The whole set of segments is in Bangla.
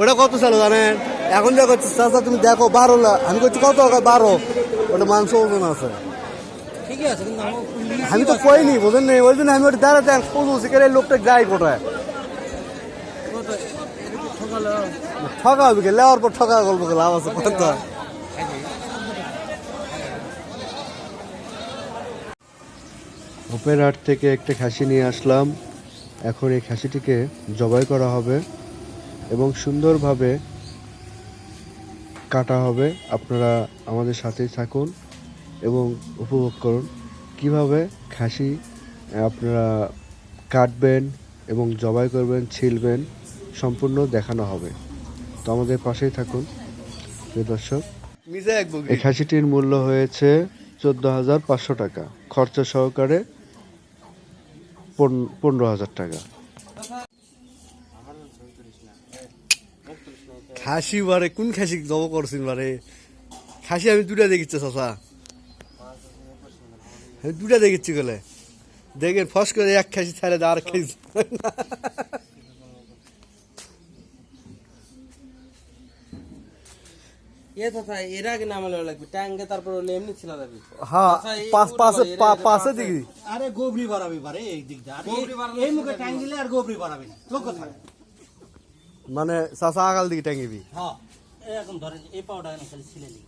ওটা কত ছিল জানেন? এখন যা করছি চাচা তুমি দেখো বারো আমি করছি কত টাকা? বারো। ওটা মাংস ওজন আছে। আমি তো কইনি বোঝেন নেই? ওই জন্য আমি ওটা দাঁড়াতে খুঁজছি কেন এই লোকটা যায় কোথায়? ঠকা হবে কে? লেওয়ার পর ঠকা গল্প লাভ আছে কত হাট থেকে একটা খাসি নিয়ে আসলাম। এখন এই খাসিটিকে জবাই করা হবে এবং সুন্দরভাবে কাটা হবে। আপনারা আমাদের সাথেই থাকুন এবং উপভোগ করুন। কীভাবে খাসি আপনারা কাটবেন এবং জবাই করবেন ছিলবেন সম্পূর্ণ দেখানো হবে। তো আমাদের পাশেই থাকুন। প্রিয় দর্শক এই খাসিটির মূল্য হয়েছে চোদ্দ হাজার পাঁচশো টাকা। খরচা সহকারে পনেরো হাজার টাকা। খাসি বারে, কোন খাসি জব করছেন বারে? খাসি আমি দুটা দেখিচ্ছি, চাচা। আমি দুটা দেখিচ্ছি গেলে। দেখেন ফস করে এক খাসি ছাড়ে আর খাসি এ কথা এর আগে নাম লাগবে ট্যাঙ্গে তারপর হলে এমনি ছিল যাবে হ্যাঁ আচ্ছা, এই পাঁচ পুরো পাঁচে এরা- পা- এরা পাঁচে পাঁচে। দিকে আরে গোবরি বাড়াবি পারে এই দিক দিয়ে আর এই- গোবরি বাড়ালে এই মুখে সেটা টাইম দিলে আর গোবরি বাড়াবি না লোক কথা মানে চাচা আগাল দিকে টাঙ্গিবি হ্যাঁ এরকম ধরেন এই পাওটা এখানে খালি ছিলে নি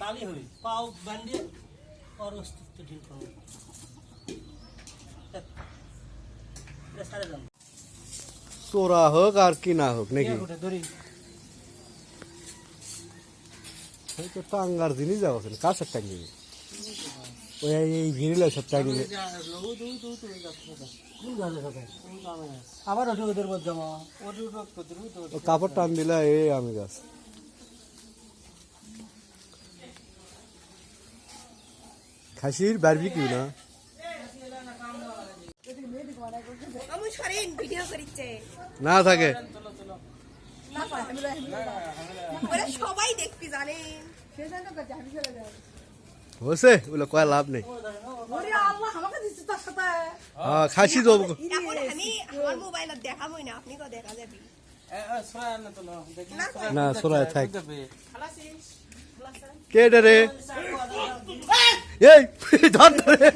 তালি হবে পাও বান্ডিয়ে আর অস্তিত্ব ঢিল করবে এটা সারে যান চোরা হোক আর কি না হোক নাকি উঠে এই তো টাঙ্গার জিনিস যাওয়া কার সব টাঙ্গিবি ওই এই ভিড়িলে সব সাথে আবার কাপড় টান দিলা এই আমি গাছ। খাসির বারবি কিউ না না থাকে সবাই দেখতে জানেন হয়েছে ওগুলো কয় লাভ নেই। হ্যাঁ খাসি দেবো না সরাই থাক। কে রে? এই! ধর ধরে।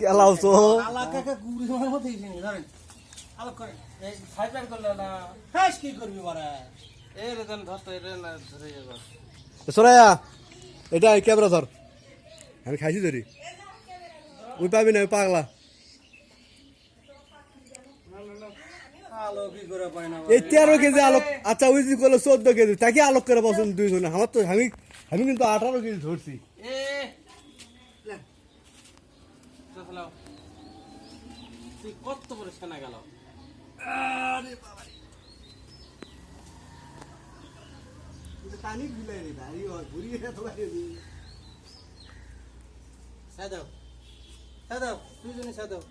কেলাও তো? আলা কাকা গুড়ি মতো ইসে নি ধরেন আলো ফাইবার করলে না হাস কি করবি বারা এই রে দেন ধরতো এটা না ধরে যাব সরাইয়া এটা ক্যামেরা ধর। আমি খাইছি ধরি। ওই পাবি না পাগলা আলো কি করে পায় না এই তেরো কেজি আলোক আচ্ছা ওই যে করল চোদ্দ কেজি তাকে আলোক করে বসেন দুইজনে? আমার তো আমি আমি কিন্তু আঠারো কেজি ধরছি। এ চলাও তুই কত বড় সেনা গেল সাই দাও সাই দাও দুইজনে সাই দাও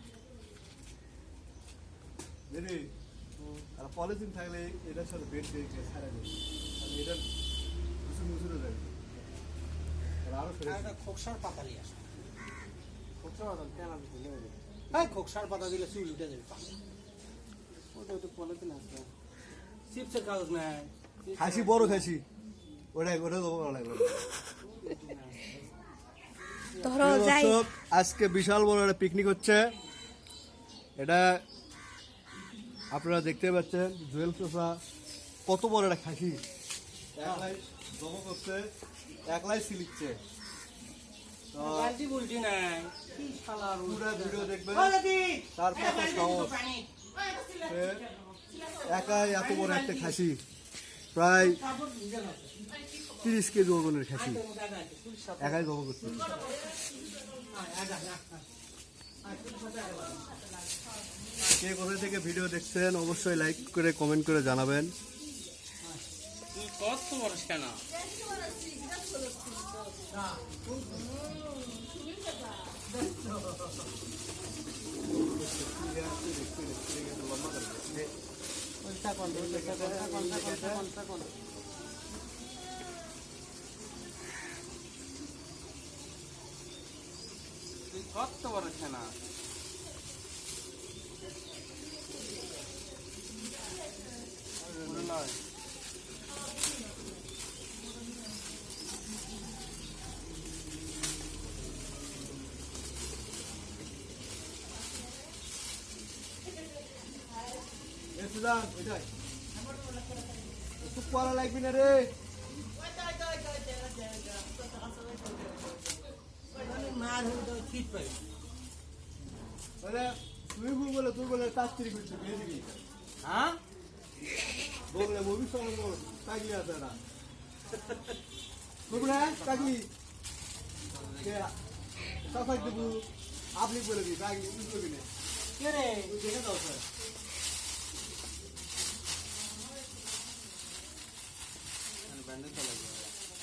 আর পলিথিন থাকলে এটার সাথে বেড দিয়ে ছাড়া দেবে এটা মুসুর মুসুরে যাবে আরও আর একটা খোকসার পাতা নিয়ে আসো। কেন দিলে হ্যাঁ খোকসার পাতা দিলে চুল উঠে যাবে। ওটা তো পলিথিন আছে চিপসের কাগজ নাই। খাসি বড় খাসি। ওটাই ওটা দেবো ভালো লাগবে। ধরো যাই। দর্শক, আজকে বিশাল বড় একটা পিকনিক হচ্ছে। এটা আপনারা দেখতে পাচ্ছেন জুয়েল চোষা কত বড় একটা খাসি। একলাই জমা করছে একলাই সিলিচ্ছে। তো একাই এত বড় একটা খাসি। প্রায় তিরিশ কেজি ওজনের খাসি। একাই জমা করছে। কে কোথা থেকে ভিডিও দেখছেন, অবশ্যই লাইক করে, কমেন্ট করে জানাবেন। কত সেনা তুই কত বড় ছানা খুব পড়া লাগবি না রে। তুই বলে তুই বলে তাড়াতাড়ি করছিস হ্যাঁ? বলে মুভি সঙ্গে তাগি আছে না বুঝলে তাগি সাফাই দেবু আপনি বলে দিই তাগি বুঝবি না কে রে? দেখে দাও স্যার। ব্যান্ডেজ চলে যাবে।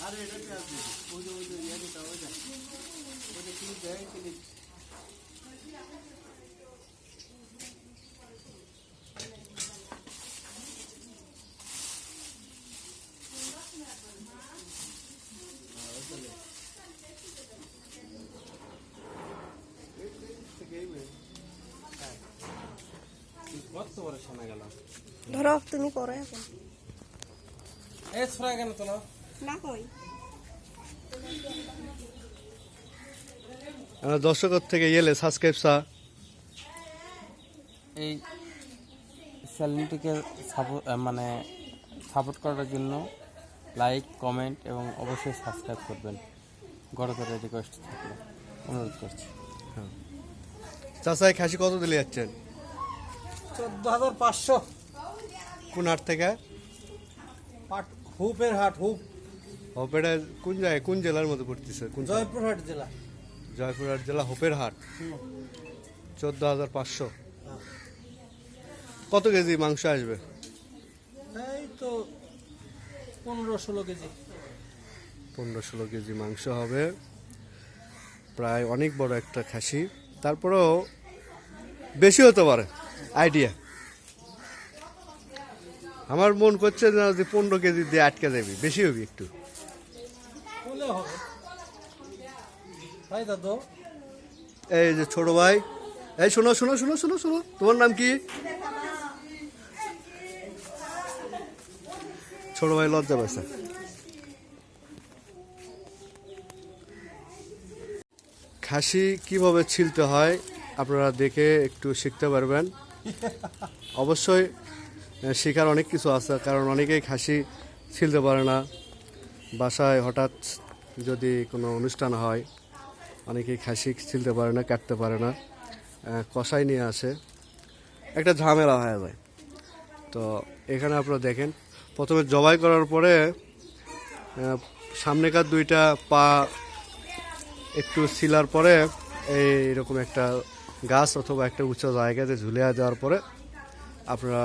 আরে এটা কি আছে? ওই যে ওই যে ইয়ে যেটা ওই যে ওই যে ক্লিপ দেয় ক্লিপ শোনা গেল? ধরো তুমি করো এখন। এই স্প্রে কেন তোলা? না কই? আমার দর্শকর থেকে এলে সাবস্ক্রাইব সা এই চ্যানেলটিকে সাপোর্ট মানে সাপোর্ট করার জন্য লাইক কমেন্ট এবং অবশ্যই সাবস্ক্রাইব করবেন। গড়তরে রিকোয়েস্ট থাকলে। অনুরোধ করছি। চাষায় খাসি কত দিলে যাচ্ছেন? চোদ্দ হাজার পাঁচশো। কোন হাট থেকে? পাট হুপের হাট হুপ। হোপেটা কোন জায়গায় কোন জেলার মধ্যে পড়তেছে কোন জয়পুরহাট জেলা। জয়পুরহাট জেলা হোপের হাট। চোদ্দ হাজার পাঁচশো। কত কেজি মাংস আসবে? এই তো পনেরো ষোলো কেজি। পনেরো ষোলো কেজি মাংস হবে। প্রায় অনেক বড় একটা খাসি। তারপরেও বেশি হতে পারে। আইডিয়া। আমার মন করছে না যে পনেরো কেজি দিয়ে আটকে যাবি বেশি হবি একটু। এই যে ছোট ভাই এই শোনো শোনো শোনো শোনো শোনো তোমার নাম কি? ছোট ভাই লজ্জা পাইছে। খাসি কীভাবে ছিলতে হয় আপনারা দেখে একটু শিখতে পারবেন। অবশ্যই শেখার অনেক কিছু আছে, কারণ অনেকেই খাসি ছিলতে পারে না। বাসায় হঠাৎ যদি কোনো অনুষ্ঠান হয়, অনেকেই খাসি ছিলতে পারে না, কাটতে পারে না কষাই নিয়ে আসে। একটা ঝামেলা হয়ে যায়। তো এখানে আপনারা দেখেন, প্রথমে জবাই করার পরে সামনেকার দুইটা পা একটু ছিলার পরে এইরকম একটা গাছ অথবা একটা উঁচু জায়গাতে ঝুলে যাওয়ার পরে, আপনারা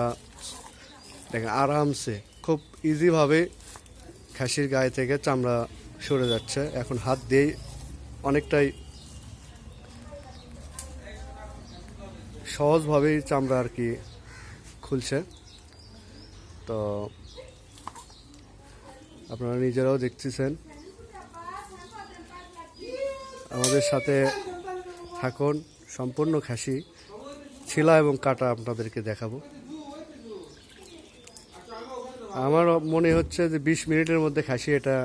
দেখেন আরামসে, খুব ইজিভাবে খাসির গায়ে থেকে চামড়া সরে যাচ্ছে। এখন হাত দিয়েই অনেকটাই সহজভাবেই চামড়া আর কি খুলছে। তো আপনারা নিজেরাও দেখতেছেন। আমাদের সাথে থাকুন, সম্পূর্ণ খাসি, ছিলা এবং কাটা আপনাদেরকে দেখাবো। আমার মনে হচ্ছে যে বিশ মিনিটের মধ্যে খাসি এটা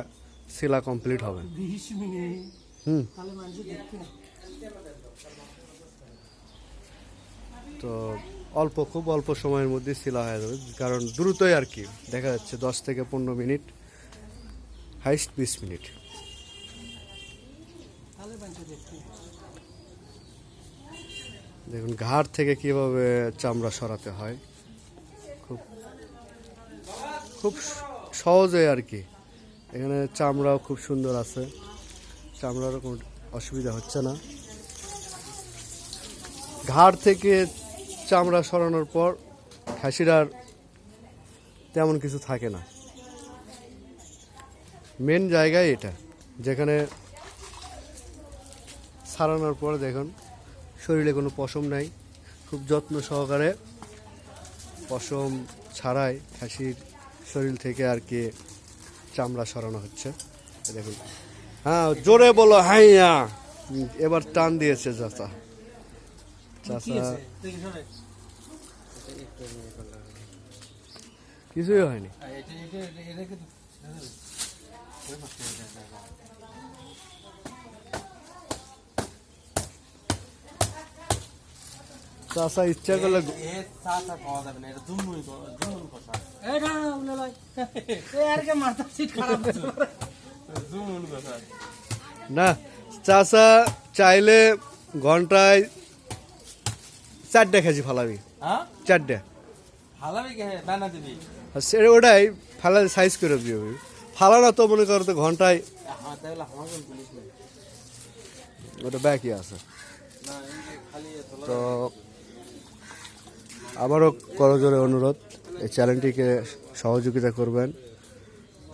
শিলা কমপ্লিট হবে। হুম। তো অল্প খুব অল্প সময়ের মধ্যে শিলা হয়ে যাবে কারণ দ্রুতই আর কি দেখা যাচ্ছে দশ থেকে পনেরো মিনিট হাইস্ট বিশ মিনিট। দেখুন ঘাড় থেকে কীভাবে চামড়া সরাতে হয়। খুব সহজে আর কি। এখানে চামড়াও খুব সুন্দর আছে। চামড়ারও কোনো অসুবিধা হচ্ছে না। ঘাড় থেকে চামড়া সরানোর পর খাসির আর তেমন কিছু থাকে না। মেন জায়গায় এটা। যেখানে সারানোর পর দেখুন, শরীরে কোনো পশম নাই। খুব যত্ন সহকারে পশম ছাড়াই খাসির শরীর থেকে আর কি চামড়া সরানো হচ্ছে দেখুন হ্যাঁ জোরে বলো হাইয়া এবার টান দিয়েছে চাচা চাচা কিছুই হয়নি চাচা ইচ্ছা করলে না সিট চাচা চাইলে ঘন্টায় চারটে খেয়েছি ফালাবি। হ্যাঁ? চারটে। হালাবি কে? বানা দিবি। আর সে ওটাই ফালা সাইজ করে দিবে ফালানো তো মনে করো তো ঘন্টায় হ্যাঁ ওটা ব্যাকই আছে। না এই যে খালি তোলা তো আবারও করজোরে অনুরোধ, এই চ্যানেলটিকে সহযোগিতা করবেন।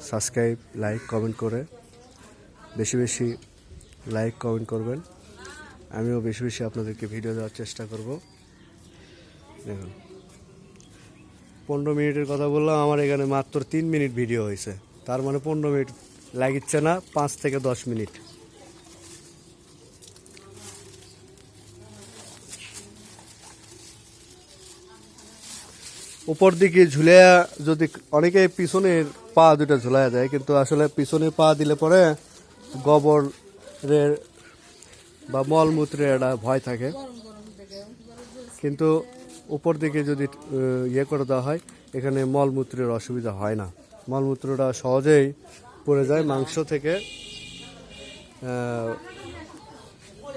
সাবস্ক্রাইব, লাইক, কমেন্ট করে বেশি বেশি লাইক, কমেন্ট করবেন। আমিও বেশি বেশি আপনাদেরকে ভিডিও দেওয়ার চেষ্টা করব। দেখুন। পনেরো মিনিটের কথা বললাম, আমার এখানে মাত্র তিন মিনিট ভিডিও হয়েছে। তার মানে পনেরো মিনিট লাগিচ্ছে না, পাঁচ থেকে দশ মিনিট। উপর দিকে ঝুলে যদি অনেকে পিছনের পা দুটো ঝুলাইয়া যায় কিন্তু আসলে পিছনে পা দিলে পরে গোবরের বা মলমূত্রের একটা ভয় থাকে। কিন্তু উপর দিকে যদি ইয়ে করে দেওয়া হয় এখানে মলমূত্রের অসুবিধা হয় না। মলমূত্রটা সহজেই পড়ে যায় মাংস থেকে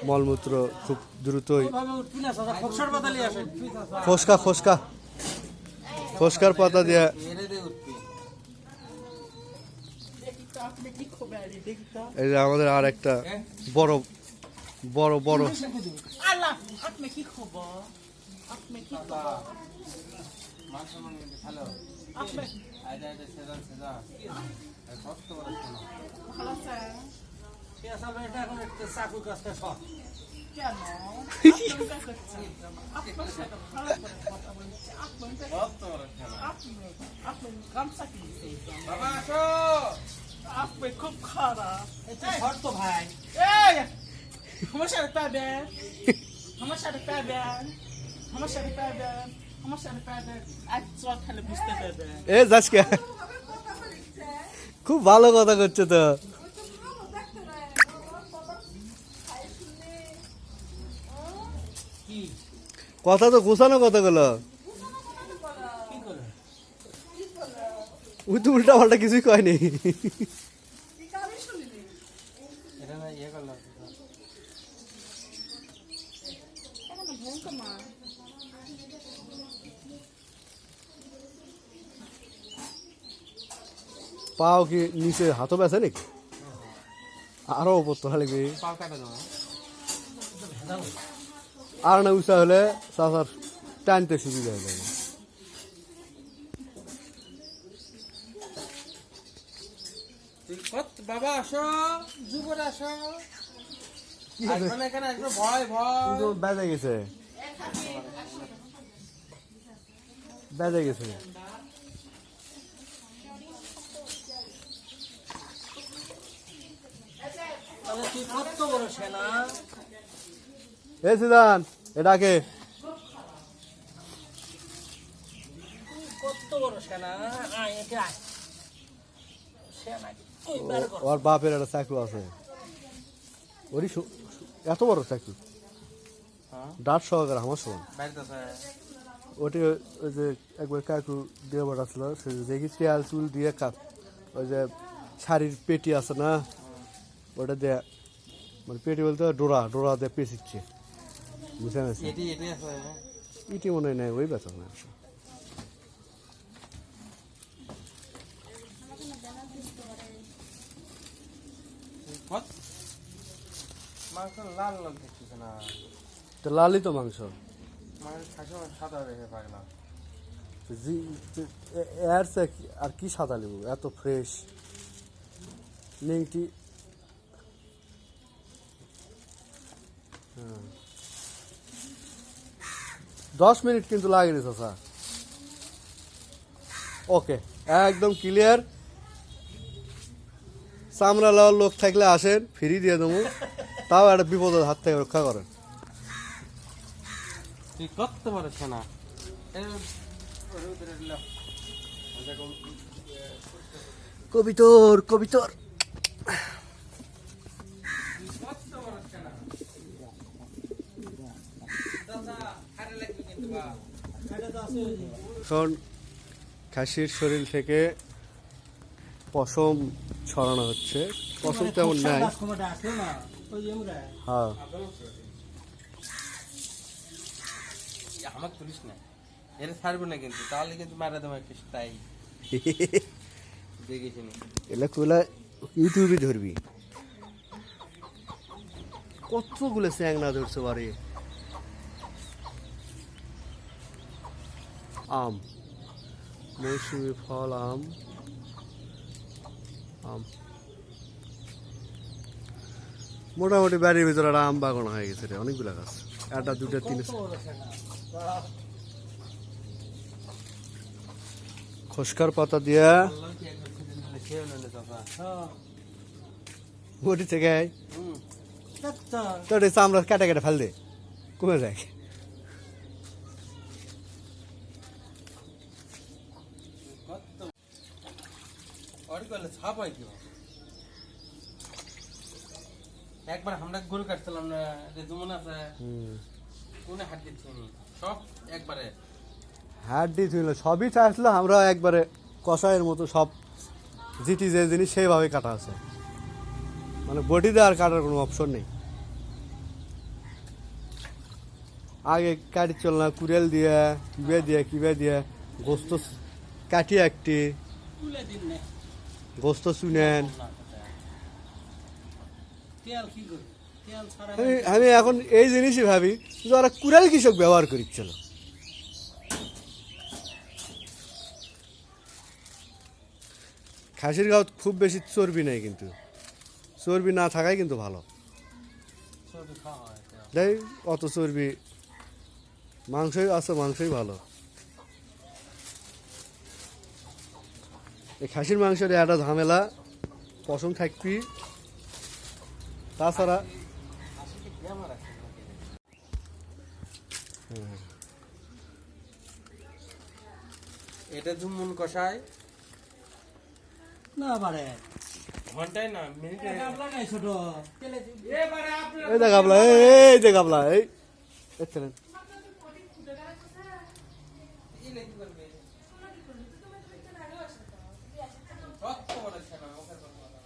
মলমূত্র খুব দ্রুতই ফসকা ফসকা। ফসকার পাতা দিয়ে। এরে এই যে আমাদের আর একটা বড় বড় বড়। আল্লাহ আপনি কি খবর? আপনি কি খবর? মাংস মানে ভালো আপনি আইদা আইদা সেদা সেদা কত বড় শোনো। ভালো আছেন? সে আসলে এটা এখন একটা চাকু কাজটা সব কেন খুব খারাপ ভাই আমার আমার আমার সাথে আমার বুঝতে এ খুব ভালো কথা করছে তো কি কথা তো গোছানো কথাগুলো ওই তো উল্টা পাল্টা কিছুই কয়নি। পাও কি নিচে হাতও বেছে নাকি আরও উপর তো লাগবে। আর না উঁচা হলে চাষার টানতে সুবিধা হয়ে যাবে বাবা আসো। যুবর আসো এখানে? আসবে ভয় ভয়। বেজে গেছে। বেজে গেছে। তুই কত বড় সেনা? এ সিদান, এটাকে। ওর বাপের একটা চাকু আছে। ওরই এত বড় চাকু। হ্যাঁ ডাট সহকারে আমার সমান ওটি ওই যে একবার কাকু দিয়ে পাঠাচ্ছিল সে দেখি তেল চুল দিয়ে কাপ। ওই যে শাড়ির পেটি আছে না, ওটা দিয়ে। মানে পেটি বলতে ডোরা ডোরা দিয়ে পেঁচিচ্ছে। বুঝে না এটি এটি আছে ইটি মনে হয় নাই ওই বেচা না কত মাংস লাল লাল দেখতেছে না। তো লালই তো মাংস। আর কি সাদা লেবু? এত ফ্রেশ নেংটি হ্যাঁ। দশ মিনিট কিন্তু লাগে রে চাচা ওকে একদম ক্লিয়ার চামড়া লাওয়ার লোক থাকলে আসেন ফ্রি দিয়ে দেবো। তাও একটা বিপদের হাত থেকে রক্ষা করেন। তুই করতে পারিস না? কবিতর কবিতর করতে পারিস না। দাদা, খারে লাগবে কিন্তু বা। এটা তো আছে ওই যে। এখন খাসির শরীর থেকে পশম ছড়ানো হচ্ছে। পশম মানে তেমন নাই। হ্যাঁ। ই, আমাকে তুলিস না এটা ছাড়বে না কিন্তু তাহলে কিন্তু মারা দেবো একটা তাই দেখিস নি এগুলা কুলা ইউটিউবে ধরবি। কতগুলো স্যাং না ধরছে বাড়ি। আম। মৌসুমি ফল আম। আম। মোটামুটি বাড়ির ভিতরে একটা আম বাগান হয়ে গেছে রে অনেকগুলা গাছ। একটা দুটা তিনটা। খসকার পাতা দিয়া চাচা হ্যাঁ। বটি থেকে তোর চামড়া কেটে কেটে ফেল দে কমে যাক। করলে ছাপ হয় কি একবার আমরা গরু কাটছিলাম না আছে কোনে দিচ্ছি সব একবারে। ছিল সবই চাইছিল আমরা একবারে কষায়ের মতো সব যেটি যে জিনিস সেইভাবে কাটা আছে। মানে বডি দেওয়ার কাটার কোনো অপশন নেই। আগে কাটি চল না কুড়েল দিয়ে কিবে দিয়ে কিবে দিয়ে গোস্ত কাটি একটি। গোস্ত শুনেন। করি? আমি আমি এখন এই জিনিসই ভাবি যে ওরা কুড়াল কৃষক ব্যবহার করিচ্ছিল খাসির গাঁত খুব বেশি চর্বি নেই কিন্তু। চর্বি না থাকাই কিন্তু ভালো। তাই অত চর্বি মাংসই আছে মাংসই ভালো। এই খাসির মাংসের একটা ঝামেলা পশম থাকবি তাছাড়া এটা জুমুন কষায়। না পারে ঘন্টায় না মিনিটে। এই দেখ গাবলা এই যে গাবলা এই। এক্সেলেন্ট কত বড় সেনা মুখের কথা বলা।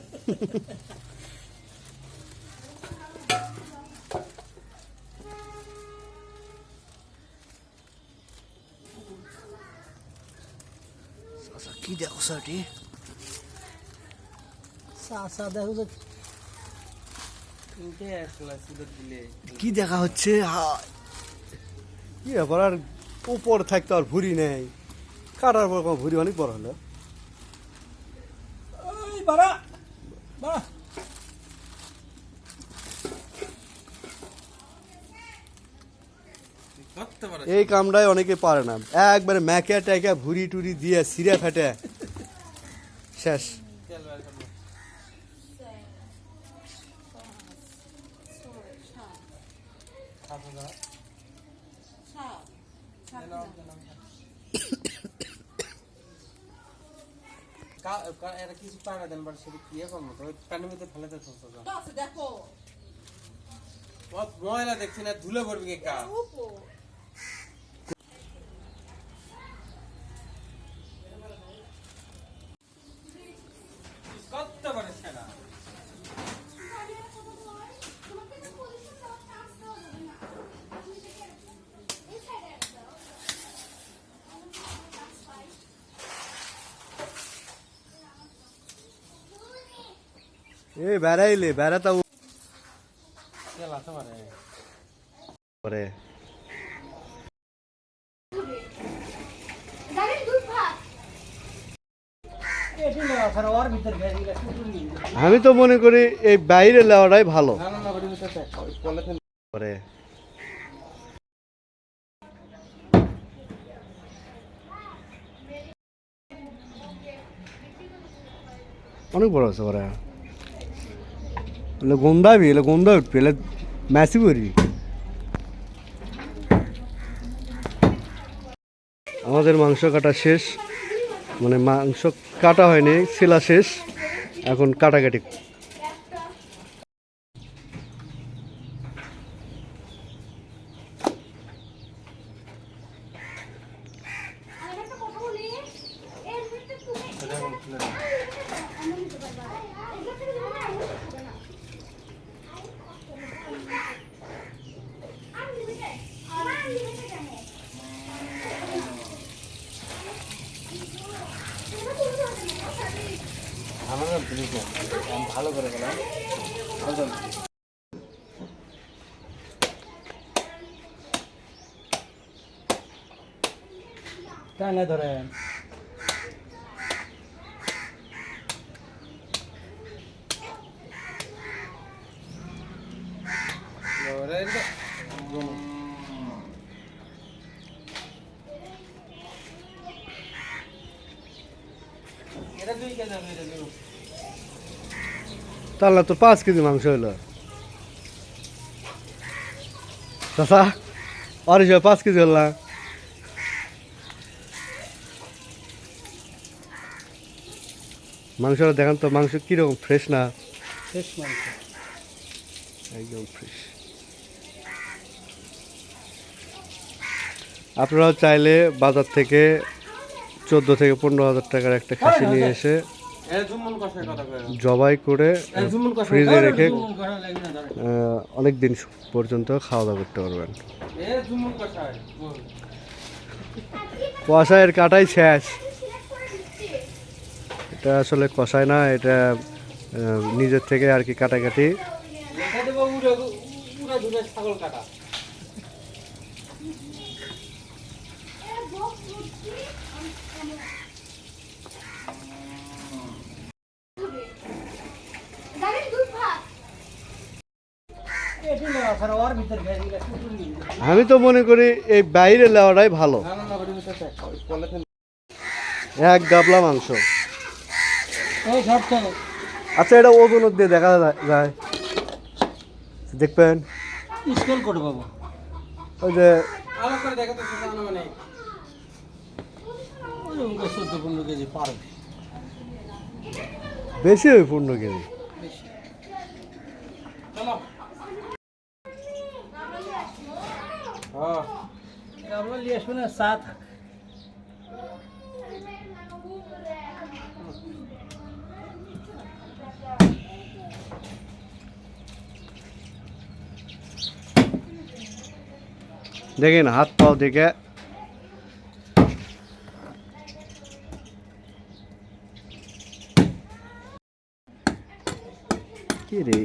আচ্ছা কি দেখো সাটি দেখো কি দেখা হচ্ছে? কি ব্যাপার? আর উপর থাকতে আর ভুরি নেই। কাটার পর ভুরি অনেক বড় হলো ওই বাড়া বাড়া কত বড় এই কামটাই অনেকে পারে না। একবারে ম্যাকে ট্যাকে ভুরি টুরি দিয়ে সিরে ফেটে। শেষ। কিছু দেন বাট সেটা কি ফেলে দেখো ময়লা দেখছি না ধুলে পড়বি কে বেড়াইলে পারে। ওর আমি তো মনে করি এই বাইরে লেওয়াটাই ভালো। অনেক বড় আছে পরে। এলে গন্ধাবি এলে গন্ধা উঠবি এলে ম্যাসি করবি আমাদের মাংস কাটা শেষ মানে মাংস কাটা হয়নি শিলা শেষ, এখন কাটাকাটি আমার নাম দিলীপ দে। আমি ভালো করে গেলাম টানে ধরেন। তাহলে তো পাঁচ কেজি মাংস হইল। চাষা আর পাঁচ কেজি হল মাংসটা দেখান তো মাংস কীরকম ফ্রেশ না? শেষ মাংস। একদম ফ্রেশ আপনারাও চাইলে বাজার থেকে চোদ্দ থেকে পনেরো হাজার টাকার একটা খাসি নিয়ে এসে এটা জুমন কষার কথা কই জবাই করে ফ্রিজে রেখে অনেক দিন পর্যন্ত খাওয়া দাওয়া করতে পারবেন। এ জুমন কষার। কষায়ের কাটাই শেষ। এটা আসলে কষায় না, এটা নিজের থেকে আর কি কাটাকাটি। আমি তো মনে করি এই বাইরে নেওয়াটাই ভালো। এক গাবলা মাংস। আচ্ছা এটা ওজন দিয়ে দেখা যায়- দেখবেন। স্কুল করে বাবু ওই যে জানো মানে। ওই পনেরো কেজি পারবে বেশি ওই পূর্ণ কেজি। হ্যাঁ। আমরা চা থাক। দেখেন হাত পাও দেখে কি রে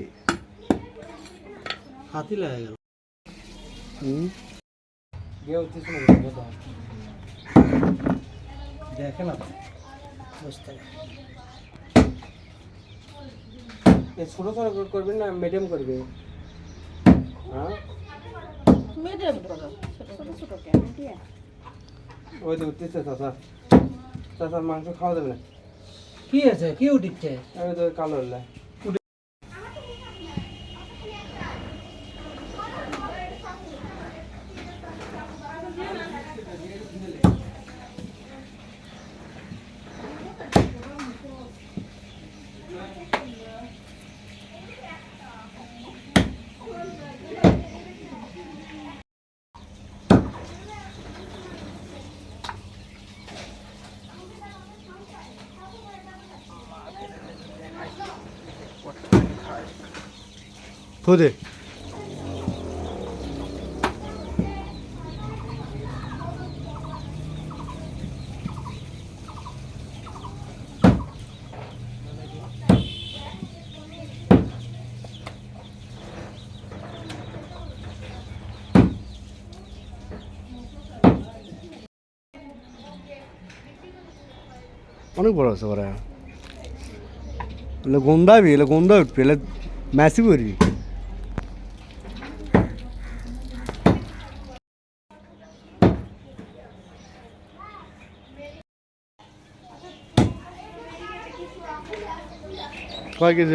হাতি লাগে গেল হুম? গিয়ে উঠছিস না গেতো দেখে না বুঝতে এই ছোট ছোট করে করবি না মিডিয়াম করবি হ্যাঁ মিডিয়াম করো ছোট ছোট ছোট কেন দিয়ে ওই তো উঠতেছে চাচা। চাচার মাংস খাওয়া যাবে না। কি আছে? কি উঠিচ্ছে? ওই তো কালো হলে। খুদে অনেক বড় আছে ওরা। এলে গন্ধাবি এলে গন্ধা উঠবি ম্যাসি করবি। पागे